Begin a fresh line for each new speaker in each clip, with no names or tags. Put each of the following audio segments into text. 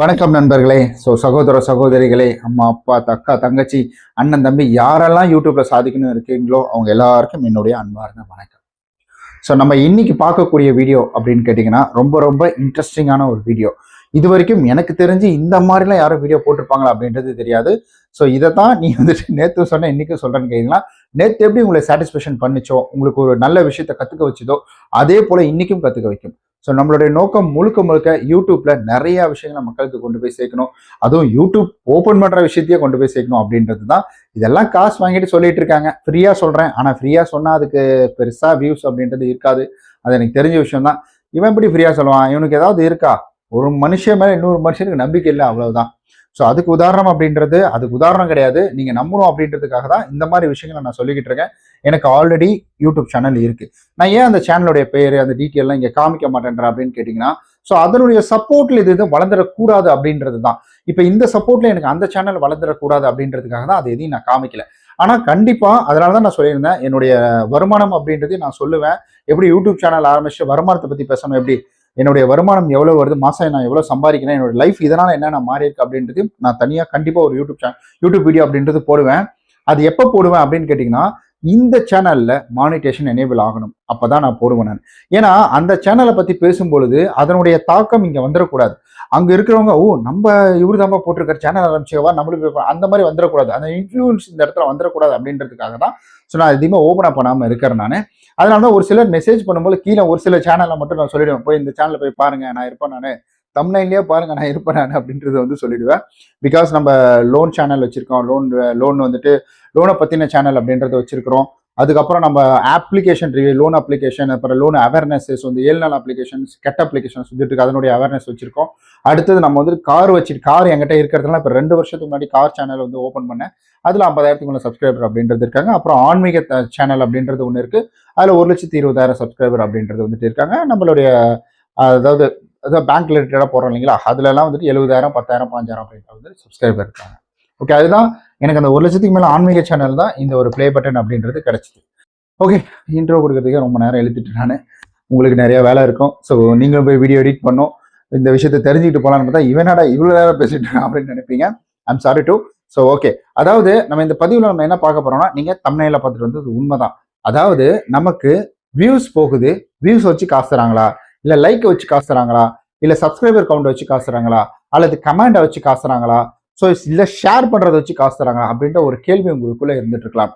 வணக்கம் நண்பர்களே. ஸோ சகோதர சகோதரிகளே அம்மா அப்பா தக்கா தங்கச்சி அண்ணன் தம்பி யாரெல்லாம் யூடியூப்ல சாதிக்கணும் இருக்கீங்களோ அவங்க எல்லாருக்கும் என்னுடைய அன்பார்ந்த வணக்கம். ஸோ நம்ம இன்னைக்கு பார்க்கக்கூடிய வீடியோ அப்படின்னு கேட்டிங்கன்னா ரொம்ப ரொம்ப இன்ட்ரெஸ்டிங்கான ஒரு வீடியோ. இது வரைக்கும் எனக்கு தெரிஞ்சு இந்த மாதிரிலாம் யாரும் வீடியோ போட்டிருப்பாங்களா அப்படின்றது தெரியாது. ஸோ இதை தான் நீ வந்துட்டு நேற்று சொன்ன இன்னைக்கு சொல்கிறேன்னு கேட்டீங்கன்னா நேற்று எப்படி உங்களை சாட்டிஸ்ஃபேக்ஷன் பண்ணிச்சோ உங்களுக்கு ஒரு நல்ல விஷயத்த கற்றுக்க வச்சதோ அதே போல் இன்னைக்கும் கற்றுக்க வைக்கும். ஸோ நம்மளுடைய நோக்கம் முழுக்க முழுக்க யூடியூப்ல நிறைய விஷயங்களை மக்களுக்கு கொண்டு போய் சேர்க்கணும். அதுவும் யூடியூப் ஓப்பன் பண்ற விஷயத்தையே கொண்டு போய் சேர்க்கணும் அப்படின்றது தான் இதெல்லாம் காசு வாங்கிட்டு சொல்லிட்டு இருக்காங்க. ஃப்ரீயா சொல்றேன். ஆனா ஃப்ரீயா சொன்னா அதுக்கு பெருசா வியூஸ் அப்படின்றது இருக்காது. அது எனக்கு தெரிஞ்ச விஷயம் தான் இவன் எப்படி ஃப்ரீயா சொல்லுவான்? இவனுக்கு ஏதாவது இருக்கா? ஒரு மனுஷன் மேல இன்னொரு மனுஷனுக்கு நம்பிக்கை இல்லை அவ்வளவுதான். ஸோ அதுக்கு உதாரணம் அப்படின்றது அதுக்கு உதாரணம் கிடையாது. நீங்கள் நம்பணும் அப்படின்றதுக்காக தான் இந்த மாதிரி விஷயங்களை நான் சொல்லிக்கிட்டு இருக்கேன். எனக்கு ஆல்ரெடி யூடியூப் சேனல் இருக்குது நான் ஏன் அந்த சேனலுடைய பேர் அந்த டீட்டெயிலாம் இங்கே காமிக்க மாட்டேன்றேன் அப்படின்னு கேட்டிங்கன்னா ஸோ அதனுடைய சப்போர்ட்டில் இது இது வளர்ந்துடக்கூடாது அப்படின்றது தான். இப்போ இந்த சப்போர்ட்ல எனக்கு அந்த சேனல் வளர்ந்துடக்கூடாது அப்படின்றதுக்காக தான் அது எதையும் நான் காமிக்கல. ஆனால் கண்டிப்பாக அதனால தான் நான் சொல்லியிருந்தேன் என்னுடைய வருமானம் அப்படின்றது நான் சொல்லுவேன். எப்படி யூடியூப் சேனல் ஆரம்பிச்சு வருமானத்தை பற்றி பேசணும் எப்படி என்னுடைய வருமானம் எவ்வளோ வருது மாதம் நான் எவ்வளோ சம்பாதிக்கிறேன் என்னோட லைஃப் இதனால் நான் மாறி இருக்கு அப்படின்றது நான் தனியாக கண்டிப்பாக ஒரு யூடியூப் சேனல் யூடியூப் வீடியோ அப்படின்றது போடுவேன். அது எப்போ போடுவேன் அப்படின்னு கேட்டிங்கன்னா இந்த சேனல்ல மானிட்டேஷன் எனேபிள் ஆகணும். அப்பதான் நான் போடுவேன் நான். ஏன்னா அந்த சேனலை பத்தி பேசும்பொழுது அதனுடைய தாக்கம் இங்க வந்துடக்கூடாது. அங்க இருக்கிறவங்க ஓ நம்ம இவரு தான் சேனல் ஆரம்பிச்சவா நம்மளுக்கு அந்த மாதிரி வந்துடக்கூடாது. அந்த இன்ஃப்ளூயன்ஸ் இந்த இடத்துல வந்துடக்கூடாது அப்படின்றதுக்காக தான் ஸோ நான் எதையுமே ஓப்பனாக பண்ணாமல் இருக்கிறேன் நான். அதனால தான் ஒரு சிலர் மெசேஜ் பண்ணும்போது கீழே ஒரு சில சேனலை மட்டும் நான் சொல்லிடுவேன். போய் இந்த சேனலில் போய் பாருங்க நான் இருப்பேன் நான். தம்னைன்லேயே பாருங்க நான் இருப்பேன் நான் அப்படின்றத வந்து சொல்லிடுவேன். பிகாஸ் நம்ம லோன் சேனல் வச்சிருக்கோம். லோன் லோன் வந்துட்டு லோனை பற்றின சேனல் அப்படின்றத வச்சிருக்கிறோம். அதுக்கப்புறம் நம்ம அப்ளிகேஷன் ரிவ்யூ லோன் அப்ளிகேஷன் அப்புறம் லோன் அவேர்னஸஸ் வந்து ஏழு நாள் அப்ளிகேஷன்ஸ் கெட்ட அப்ளிகேஷன்ஸ் வந்துட்டு இருக்கு. அதனுடைய அவேர்னஸ் வச்சிருக்கோம். அடுத்தது நம்ம வந்து கார் வச்சுட்டு கார் எங்கிட்ட இருக்கிறதுனால இப்போ ரெண்டு வருஷத்துக்கு முன்னாடி கார் சேனல் வந்து ஓப்பன் பண்ணேன். அதில் ஐம்பதாயிரத்துக்கு மேலே சப்ஸ்கிரைபர் அப்படின்றது இருக்காங்க. அப்புறம் ஆன்மீக சேனல் அப்படின்றது ஒன்று இருக்குது அதில் ஒரு லட்சத்தி இருபதாயிரம் சப்ஸ்கிரைபர் அப்படின்றது வந்துட்டு இருக்காங்க. நம்மளுடைய அதாவது அதாவது பேங்க் ரிலேட்டடாக போடுறோம் இல்லைங்களா? அதுலலாம் வந்துட்டு எழுபதாயிரம் பத்தாயிரம் பாஞ்சாயிரம் அப்படின்ற வந்து சப்ஸ்கிரைபர் இருக்காங்க. ஓகே அதுதான் எனக்கு அந்த ஒரு லட்சத்துக்கு மேலே ஆன்மீக சேனல் தான் இந்த ஒரு ப்ளே பட்டன் அப்படின்றது கிடச்சிது. ஓகே இன்ட்ரோ கொடுக்கறதுக்கே ரொம்ப நேரம் எழுதிட்டு நான். உங்களுக்கு நிறையா வேலை இருக்கும். ஸோ நீங்களும் போய் வீடியோ எடிட் பண்ணோம். இந்த விஷயத்தை தெரிஞ்சுக்கிட்டு போகலான்னு பார்த்தா இவனாடா இவ்வளோ நேரம் பேசிட்டு அப்படின்னு நினைப்பீங்க. I'm sorry to so okay அதாவது நம்ம இந்த பதிவில் நம்ம என்ன பார்க்க போகிறோம்னா நீங்கள் தமிழ்நில பார்த்துட்டு வந்து உண்மைதான். அதாவது நமக்கு வியூஸ் போகுது. வியூஸ் வச்சு காசு தராங்களா இல்லை லைக்கை வச்சு காசு தராங்களா இல்லை சப்ஸ்கிரைபர் கவுண்ட் வச்சு காசு தராங்களா அல்லது கமெண்டை வச்சு காசு தராங்களா ஸோ இல்லை ஷேர் பண்ணுறதை வச்சு காசு தராங்க அப்படின்ற ஒரு கேள்வி உங்களுக்குள்ளே இருந்துட்டு இருக்கலாம்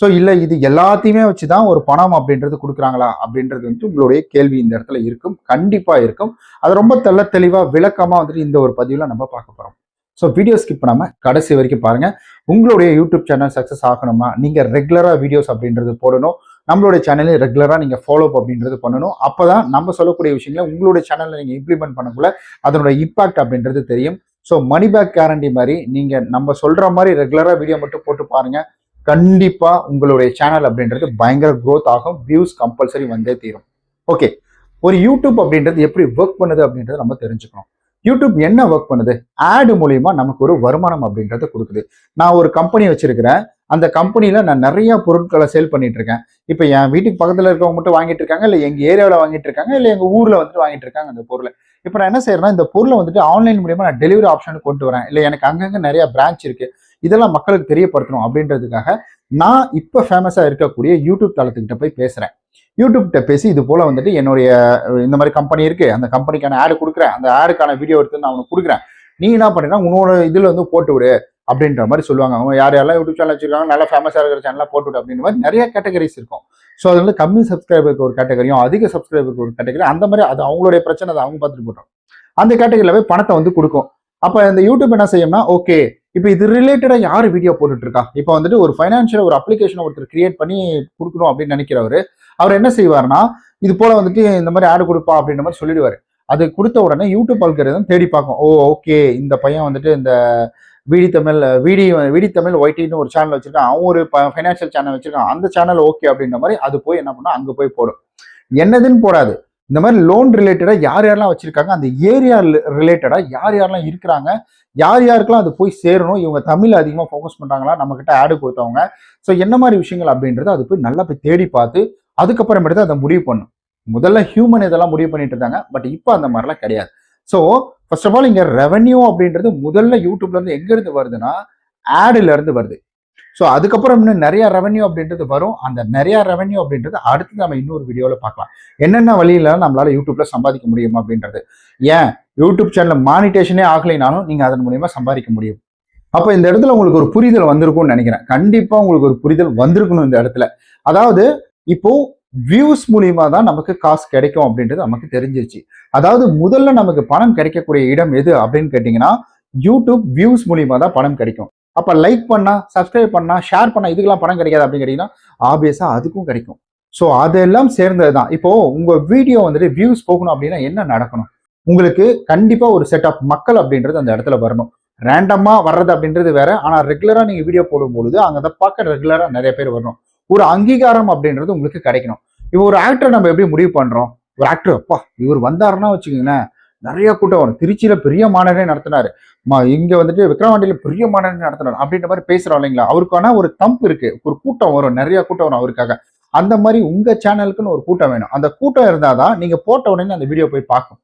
ஸோ இல்லை இது எல்லாத்தையுமே வச்சு தான் ஒரு பணம் அப்படின்றது கொடுக்குறாங்களா அப்படின்றது வந்து உங்களுடைய கேள்வி இந்த இடத்துல இருக்கும். கண்டிப்பாக இருக்கும். அது ரொம்ப தெல்ல தெளிவாக விளக்கமாக வந்துட்டு இந்த ஒரு பதிவில் நம்ம பார்க்க போகிறோம் ஸோ வீடியோ ஸ்கிப் பண்ணாமல் கடைசி வரைக்கும் பாருங்கள் உங்களுடைய யூடியூப் சேனல் சக்ஸஸ் ஆகணுமா? நீங்கள் ரெகுலராக வீடியோஸ் அப்படின்றது போடணும். நம்மளுடைய சேனலையும் ரெகுலராக நீங்கள் ஃபாலோ அப் அப்படின்றது பண்ணணும். அப்போ தான் நம்ம சொல்லக்கூடிய விஷயங்களை உங்களுடைய சேனலில் நீங்கள் இம்ப்ளிமெண்ட் பண்ணக்குள்ள அதனோட இம்பாக்ட் அப்படின்றது தெரியும். ஸோ மணி பேக் கேரண்டி மாதிரி நீங்கள் நம்ம சொல்கிற மாதிரி ரெகுலராக வீடியோ மட்டும் போட்டு பாருங்கள் கண்டிப்பாக உங்களுடைய சேனல் அப்படின்றது பயங்கர க்ரோத் ஆகும். வியூஸ் கம்பல்சரி வந்தே தீரும். ஓகே ஒரு யூடியூப் அப்படின்றது எப்படி ஒர்க் பண்ணுது அப்படின்றத நம்ம தெரிஞ்சுக்கணும். யூடியூப் என்ன ஒர்க் பண்ணுது? ஆடு மூலியமா நமக்கு ஒரு வருமானம் அப்படின்றத கொடுக்குது. நான் ஒரு கம்பெனி வச்சிருக்கிறேன். அந்த கம்பெனியில் நான் நிறைய பொருட்களை சேல் பண்ணிட்டு இருக்கேன் இப்போ என் வீட்டுக்கு பக்கத்தில் இருக்கவங்க மட்டும் வாங்கிட்டு இருக்காங்க இல்லை எங்கள் ஏரியாவில் வாங்கிட்டு இருக்காங்க இல்லை எங்கள் ஊரில் வந்துட்டு வாங்கிட்டு இருக்காங்க அந்த பொருளை. இப்போ நான் என்ன செய்யறேன்னா இந்த பொருளை வந்துட்டு ஆன்லைன் மூலியமாக நான் டெலிவரி ஆப்ஷனுக்கு கொண்டு வரேன். இல்லை எனக்கு அங்கங்கே நிறையா பிரான்ச் இருக்குது இதெல்லாம் மக்களுக்கு தெரியப்படுத்தணும் அப்படின்றதுக்காக நான் இப்போ ஃபேமஸாக இருக்கக்கூடிய யூடியூப் தளத்துக்கிட்ட போய் பேசுகிறேன் யூடியூப்கிட்ட பேசி இது போல் வந்துட்டு என்னுடைய இந்த மாதிரி கம்பெனி இருக்குது அந்த கம்பெனிக்கான ஆடு கொடுக்குறேன். அந்த ஆடுக்கான வீடியோ எடுத்து நான் உனக்கு கொடுக்குறேன். நீ என்ன பண்ணினா உன்னோட இதில் வந்து போட்டு விடு. அப்படின்ற மாதிரி சொல்லுவாங்க. அவங்க யார் யாரெல்லாம் யூடியூப் சேனல் வச்சிருக்காங்க நல்லா ஃபேமஸாக இருக்கிற சேனலாக போட்டுவிட்டு அப்படின்ற மாதிரி நிறைய கேட்டகரிஸ் இருக்கும். ஸோ அது வந்து கம்மி சப்ஸ்கிரைபருக்கு ஒரு கேட்டகரியும் அதிக சப்ஸ்கிரைபருக்கு ஒரு கேட்டகரி அந்த மாதிரி அது அவங்களுடைய பிரச்சனை அதை அவங்க பார்த்துட்டு போட்டோம். அந்த கேட்டகரியில் போய் பணத்தை வந்து கொடுக்கும். அப்போ இந்த யூடியூப் என்ன செய்யும்னா ஓகே இப்போ இது ரிலேட்டடாக யார் வீடியோ போட்டுட்டு இருக்கா இப்போ வந்துட்டு ஒரு ஃபைனான்ஷியல் ஒரு அப்ளிகேஷன் ஒருத்தர் கிரியேட் பண்ணி கொடுக்கணும் அப்படின்னு நினைக்கிறவர் அவர் என்ன செய்வார்னா இது போல வந்துட்டு இந்த மாதிரி ஆடு கொடுப்பா அப்படின்ற மாதிரி சொல்லிடுவாரு. அது கொடுத்த உடனே யூடியூப் அல்கரிதம் தேடி பார்க்கும். ஓ ஓகே இந்த பையன் வந்துட்டு இந்த விடி தமிழ் விடி விடி தமிழ் ஒய்டின்னு ஒரு சேனல் வச்சிருக்கான். அவன் ஒரு ஃபைனான்ஷியல் சேனல் வச்சிருக்கான். அந்த சேனல் ஓகே அப்படின்ற மாதிரி அது போய் என்ன பண்ணும் அங்கே போய் போடும். என்னதுன்னு போடாது. இந்த மாதிரி லோன் ரிலேட்டடாக யார் யாரெல்லாம் வச்சிருக்காங்க அந்த ஏரியா ரிலேட்டடாக யார் யாரெல்லாம் இருக்கிறாங்க யார் யாருக்கெல்லாம் அது போய் சேரணும் இவங்க தமிழ் அதிகமாக ஃபோக்கஸ் பண்ணுறாங்களா நம்ம கிட்ட ஆடு கொடுத்தவங்க. ஸோ என்ன மாதிரி விஷயங்கள் அப்படின்றது அது போய் நல்லா போய் தேடி பார்த்து அதுக்கப்புறமேட்டு தான் அதை முடிவு பண்ணும். முதல்ல ஹியூமன் இதெல்லாம் முடிவு பண்ணிட்டு இருந்தாங்க. பட் இப்போ அந்த மாதிரிலாம் கிடையாது. ஸோ ஃபர்ஸ்ட் ஆஃப் ஆல் இங்கே ரெவன்யூ அப்படின்றது முதல்ல யூடியூப்ல இருந்து வருதுன்னா ஆடுல இருந்து வருது. ஸோ அதுக்கப்புறம் இன்னும் நிறைய ரெவன்யூ அப்படின்றது வரும். அந்த நிறைய ரெவன்யூ அப்படின்றது அடுத்து நம்ம இன்னொரு வீடியோவில் பார்க்கலாம். என்னென்ன வழியில நம்மளால யூடியூப்ல சம்பாதிக்க முடியும் அப்படின்றது. ஏன்? யூடியூப் சேனல் மானிட்டேஷனே ஆகலைனாலும் நீங்கள் அதன் மூலியமா சம்பாதிக்க முடியும். அப்போ இந்த இடத்துல உங்களுக்கு ஒரு புரிதல் வந்திருக்கும்னு நினைக்கிறேன். கண்டிப்பாக உங்களுக்கு ஒரு புரிதல் வந்திருக்கணும் இந்த இடத்துல. அதாவது இப்போ வியூஸ் மூலியமா தான் நமக்கு காசு கிடைக்கும் அப்படின்றது நமக்கு தெரிஞ்சிருச்சு. அதாவது முதல்ல நமக்கு பணம் கிடைக்கக்கூடிய இடம் எது அப்படின்னு கேட்டிங்கன்னா யூடியூப் வியூஸ் மூலியமா தான் பணம் கிடைக்கும். அப்ப லைக் பண்ணா சப்ஸ்கிரைப் பண்ணா ஷேர் பண்ணா இதுக்கெல்லாம் பணம் கிடைக்காது அப்படின்னு கேட்டீங்கன்னா ஆப்வியஸா அதுக்கும் கிடைக்கும். ஸோ அதெல்லாம் சேர்ந்தது தான். இப்போ உங்க வீடியோ வந்துட்டு வியூஸ் போகணும் அப்படின்னா என்ன நடக்கணும்? உங்களுக்கு கண்டிப்பா ஒரு செட் ஆஃப் மக்கள் அப்படின்றது அந்த இடத்துல வரணும். ரேண்டமா வர்றது அப்படின்றது வேற. ஆனா ரெகுலரா நீங்க வீடியோ போடும்பொழுது அங்கே அதை பார்க்க ரெகுலரா நிறைய பேர் வரணும். ஒரு அங்கீகாரம் அப்படின்றது உங்களுக்கு கிடைக்கணும். இப்போ ஒரு ஆக்டர் நம்ம எப்படி முடிவு பண்றோம்? ஒரு ஆக்டர் அப்பா இவர் வந்தாருன்னா வச்சுக்கோங்களேன் நிறைய கூட்டம் வரும். திருச்சியில பெரிய மாநகரே நடத்தினாரு. மா இங்க வந்துட்டு விக்ரவாண்டியில பெரிய மாநகரே நடத்தினார். அப்படின்ற மாதிரி பேசுறோம் இல்லைங்களா? அவருக்கான ஒரு தம்ப் இருக்கு. ஒரு கூட்டம் வரும். நிறைய கூட்டம் வரும் அவருக்காக. அந்த மாதிரி உங்க சேனலுக்குன்னு ஒரு கூட்டம் வேணும். அந்த கூட்டம் இருந்தாதான் நீங்க போட்ட உடனே அந்த வீடியோ போய் பார்க்கும்.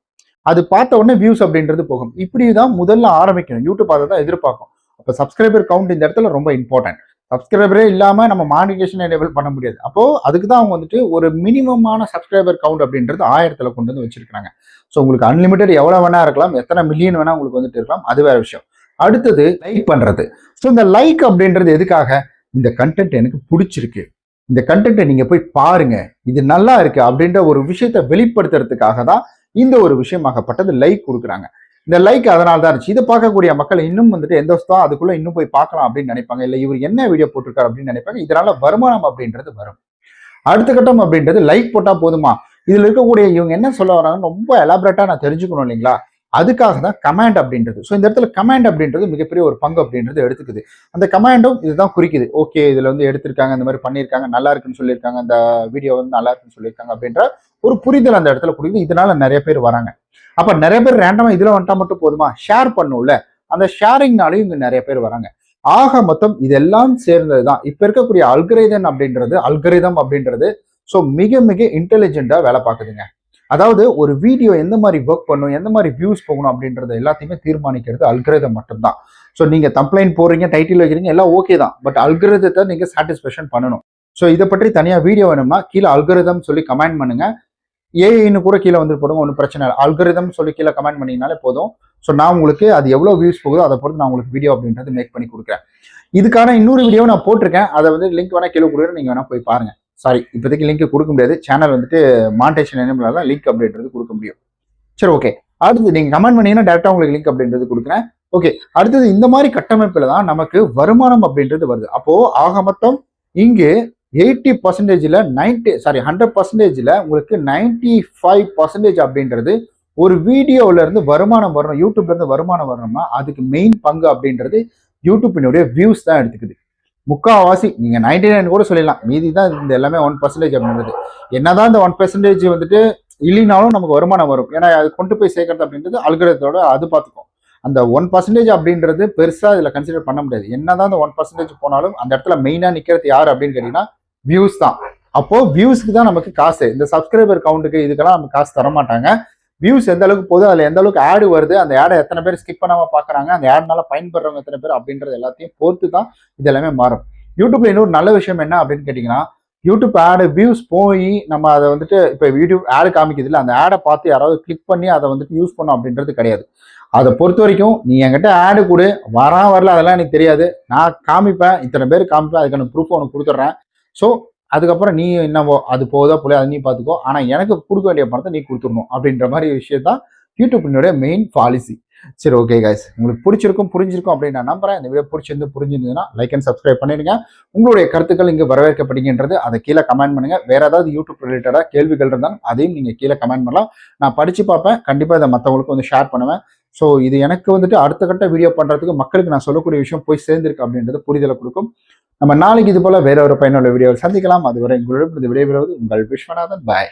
அது பார்த்த உடனே வியூஸ் அப்படின்றது போகும். இப்படி தான் முதல்ல ஆரம்பிக்கணும். யூடியூப் அதை தான் எதிர்பார்க்கும். அப்போ சப்ஸ்கிரைபர் கவுண்ட் இந்த இடத்துல ரொம்ப இம்பார்ட்டன்ட் சப்ஸ்கிரைபரே இல்லாமல் நம்ம மானிட்டேஷன் எனேபிள் பண்ண முடியாது. அப்போ அதுக்கு தான் அவங்க வந்துட்டு ஒரு மினிமமான சப்ஸ்கிரைபர் கவுண்ட் அப்படின்றது ஆயிரத்தில் கொண்டு வந்து வச்சிருக்காங்க ஸோ உங்களுக்கு அன்லிமிட்டட் எவ்வளோ வேணா இருக்கலாம் எத்தனை மில்லியன் வேணா உங்களுக்கு வந்துட்டு இருக்கலாம் அது வேற விஷயம். அடுத்தது லைக் பண்ணுறது ஸோ இந்த லைக் அப்படின்றது எதுக்காக? இந்த கண்டென்ட் எனக்கு பிடிச்சிருக்கு. இந்த கண்டென்ட்டை நீங்கள் போய் பாருங்க. இது நல்லா இருக்கு அப்படின்ற ஒரு விஷயத்தை வெளிப்படுத்துறதுக்காக தான் இந்த ஒரு விஷயமாகப்பட்டது லைக் கொடுக்குறாங்க. இந்த லைக் அதனால தான் இருந்துச்சு. இதை பார்க்கக்கூடிய மக்கள் இன்னும் வந்துட்டு எந்த வருஷம் அதுக்குள்ள இன்னும் போய் பார்க்கலாம் அப்படின்னு நினைப்பாங்க. இல்லை இவர் என்ன வீடியோ போட்டிருக்காரு அப்படின்னு நினைப்பாங்க. இதனால வருமானம் அப்படின்றது வரும். அடுத்த கட்டம் அப்படின்றது லைக் போட்டால் போதுமா? இதில் இருக்கக்கூடிய இவங்க என்ன சொல்ல வராங்கன்னு ரொம்ப எலாபரேட்டாக நான் தெரிஞ்சுக்கணும் இல்லைங்களா? அதுக்காக தான் கமாண்ட் அப்படின்றது. ஸோ இந்த இடத்துல கமாண்ட் அப்படின்றது மிகப்பெரிய ஒரு பங்கு அப்படின்றது எடுத்துக்குது. அந்த கமாண்டும் இதுதான் குறிக்குது. ஓகே இதில் வந்து எடுத்திருக்காங்க இந்த மாதிரி பண்ணியிருக்காங்க நல்லா இருக்குன்னு சொல்லியிருக்காங்க அந்த வீடியோ வந்து நல்லா இருக்குன்னு சொல்லியிருக்காங்க அப்படின்ற ஒரு புரிதல் அந்த இடத்துல குறிக்குது இதனால நிறைய பேர் வராங்க. அப்ப நிறைய பேர் ரேண்டமா இதுல வந்துட்டா மட்டும் போதுமா? ஷேர் பண்ணும்ல. அந்த ஷேரிங்னாலையும் இங்க நிறைய பேர் வராங்க. ஆக மொத்தம் இதெல்லாம் சேர்ந்தது தான் இப்ப இருக்கக்கூடிய அல்கரிதம் அப்படின்றது அல்கரிதம் அப்படின்றது ஸோ மிக மிக இன்டெலிஜென்ட்டாக வேலை பார்க்குதுங்க. அதாவது ஒரு வீடியோ எந்த மாதிரி ஒர்க் பண்ணும் எந்த மாதிரி வியூஸ் போகணும் அப்படின்றத எல்லாத்தையுமே தீர்மானிக்கிறது அல்கிரதம் மட்டும்தான். ஸோ நீங்கள் கம்ப்ளைண்ட் போடுறீங்க டைட்டில் வைக்கிறீங்க எல்லாம் ஓகே தான். பட் அல்கிரதத்தை நீங்கள் சாட்டிஸ்ஃபேக்ஷன் பண்ணணும். ஸோ இதை பற்றி தனியாக வீடியோ வேணும்னா கீழே அல்கிரதம் சொல்லி கமெண்ட் பண்ணுங்க. ஏஐன்னு கூட கீழே வந்து போடுங்க ஒன்றும் பிரச்சனை இல்லை. அல்கரிதம் சொல்லி கீழே கமெண்ட் பண்ணிங்கனாலே போதும். ஸோ நான் உங்களுக்கு அது எவ்வளோ வியூஸ் போகுதோ அதை பொறுத்து நான் உங்களுக்கு வீடியோ அப்படின்றது மேக் பண்ணி கொடுக்குறேன். இதுக்கான இன்னொரு வீடியோ நான் போட்டிருக்கேன். அதை வந்து லிங்க் வேணால் கீழே கொடுக்குறேன் நீங்கள் வேணால் போய் பாருங்கள் சாரி இப்போதைக்கு லிங்க் கொடுக்க முடியாது. சேனல் வந்துட்டு மான்டேஷன் என்ன தான் லிங்க் அப்படின்றது கொடுக்க முடியும். சரி ஓகே அடுத்து நீங்கள் கமெண்ட் பண்ணீங்கன்னா டேரெக்டாக உங்களுக்கு லிங்க் அப்படின்றது கொடுக்குறேன். ஓகே அடுத்தது இந்த மாதிரி கட்டமைப்பில் தான் நமக்கு வருமானம் அப்படின்றது வருது. அப்போது ஆக மொத்தம் இங்கு எயிட்டி பர்சன்டேஜில் நைன்டி சாரி ஹண்ட்ரட் பர்சன்டேஜில் உங்களுக்கு நைன்டி ஃபைவ் பர்சன்டேஜ் அப்படின்றது ஒரு வீடியோவிலேருந்து இருந்து வருமானம் வரணும் யூடியூப்லேருந்து வருமானம் வரணும்னா அதுக்கு மெயின் பங்கு அப்படின்றது யூடியூப்பினுடைய வியூஸ் தான் எடுத்துக்குது. முக்காவாசி நீங்கள் நைன்டி நைன் கூட சொல்லிடலாம். மீதி தான் இந்த எல்லாமே ஒன் பர்சன்டேஜ் அப்படின்றது. என்னதான் இந்த ஒன் பர்சன்டேஜ் வந்துட்டு இல்லைனாலும் நமக்கு வருமானம் வரும். ஏன்னா அது கொண்டு போய் சேர்க்கறது அப்படின்றது அல்கிரத்தோட அது பார்த்துக்கும். அந்த ஒன் பர்சன்டேஜ் அப்படின்றது பெருசாக இதில் கன்சிடர் பண்ண முடியாது. என்னதான் அந்த ஒன் பர்சன்டேஜ் போனாலும் அந்த இடத்துல மெயினாக நிற்கிறது யார் அப்படின்னு கேட்டிங்கன்னா வியூஸ் தான். அப்போ வியூஸ்க்கு தான் நமக்கு காசு. இந்த சப்ஸ்கிரைபர் கவுண்ட்டுக்கு இதுக்கெல்லாம் நமக்கு காசு தர மாட்டாங்க வியூஸ் எந்த அளவுக்கு போகுது அதுல எந்த அளவுக்கு ஆடு வருது அந்த ஆடை எத்தனை பேர் ஸ்கிப் பண்ணாம பாக்குறாங்க அந்த ஆட்னால பயன்படுறவங்க எத்தனை பேர் அப்படின்றது எல்லாத்தையும் பொறுத்து தான் இது எல்லாமே மாறும். யூடியூப்ல இன்னொரு நல்ல விஷயம் என்ன அப்படின்னு கேட்டீங்கன்னா யூடியூப் ஆடு வியூஸ் போய் நம்ம அதை வந்துட்டு இப்போ யூடியூப் ஆடு காமிக்குது இல்லை அந்த ஆடை பார்த்து யாராவது கிளிக் பண்ணி அதை வந்துட்டு யூஸ் பண்ணோம் அப்படின்றது கிடையாது. அதை பொறுத்த வரைக்கும் நீ என்கிட்ட ஆடு கொடு வரா வரல அதெல்லாம் எனக்கு தெரியாது. நான் காமிப்பேன் இத்தனை பேர் காமிப்பேன் அதுக்கான ப்ரூஃப் உனக்கு கொடுத்துட்றேன். ஸோ அதுக்கப்புறம் நீ என்னவோ அது போதா போல அதை நீ பார்த்துக்கோ. ஆனால் எனக்கு கொடுக்க வேண்டிய பணத்தை நீ கொடுத்துடணும் அப்படின்ற மாதிரி விஷயத்தான் யூடியூப்னுடைய மெயின் பாலிசி சரி ஓகே கைஸ் உங்களுக்கு பிடிச்சிருக்கும் புரிஞ்சிருக்கும் அப்படின்னு நான் நம்புறேன். இந்த வீடியோ பிடிச்சிருந்து புரிஞ்சிருந்ததுன்னா லைக் அண்ட் சப்ஸ்கிரைப் பண்ணிடுங்க உங்களுடைய கருத்துக்கள் இங்கே வரவேற்கப்படுகின்றது அதை கீழே கமெண்ட் பண்ணுங்க. வேற ஏதாவது யூடியூப் ரிலேட்டடாக கேள்விகள் இருந்தாலும் அதையும் நீங்கள் கீழே கமெண்ட் பண்ணலாம். நான் படிச்சு பார்ப்பேன். கண்டிப்பாக இதை மற்றவங்களுக்கும் வந்து ஷேர் பண்ணுவேன். ஸோ இது எனக்கு வந்துட்டு அடுத்த கட்ட வீடியோ பண்ணுறதுக்கு மக்களுக்கு நான் சொல்லக்கூடிய விஷயம் போய் சேர்ந்திருக்கு அப்படின்றது புரிதலை கொடுக்கும். நம்ம நாளைக்கு இது போல வேற ஒரு பயனுள்ள வீடியோவில் சந்திக்கலாம். அதுவரை உங்களிடம் விடைபெறுவது உங்கள் விஸ்வநாதன். பாய்